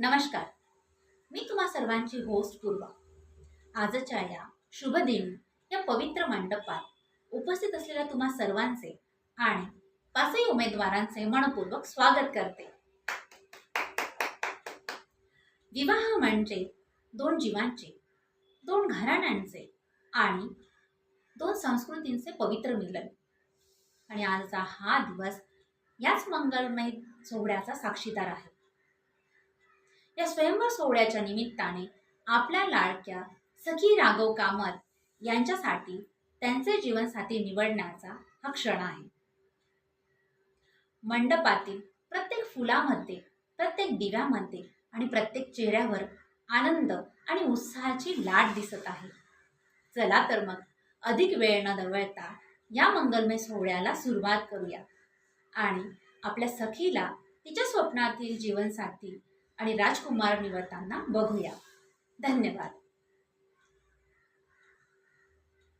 नमस्कार. मी तुम्हा सर्वांची होस्ट पूर्वा. आजच्या या शुभ दिन या पवित्र मंडपात उपस्थित असलेल्या तुम्हा सर्वांचे आणि पाचही उमेदवारांचे मनपूर्वक स्वागत करते. विवाह म्हणजे दोन जीवांचे दोन घराण्यांचे आणि दोन संस्कृतींचे पवित्र मिलन. आणि आजचा हा दिवस याच मंगलमय सोहळ्याचा साक्षीदार आहे. या स्वयंवर सोहळ्याच्या निमित्ताने आपल्या लाडक्या सखी राघव कामत यांच्यासाठी त्यांचे जीवनसाथी निवडण्याचा हा क्षण आहे. मंडपातील प्रत्येक फुलामध्ये प्रत्येक दिव्यामध्ये आणि प्रत्येक चेहऱ्यावर आनंद आणि उत्साहाची लाट दिसत आहे. चला तर मग अधिक वेळ न दवळता या मंगलमय सोहळ्याला सुरुवात करूया आणि आपल्या सखीला तिच्या स्वप्नातील जीवनसाथी आणि राजकुमार निवडताना बघूया. धन्यवाद.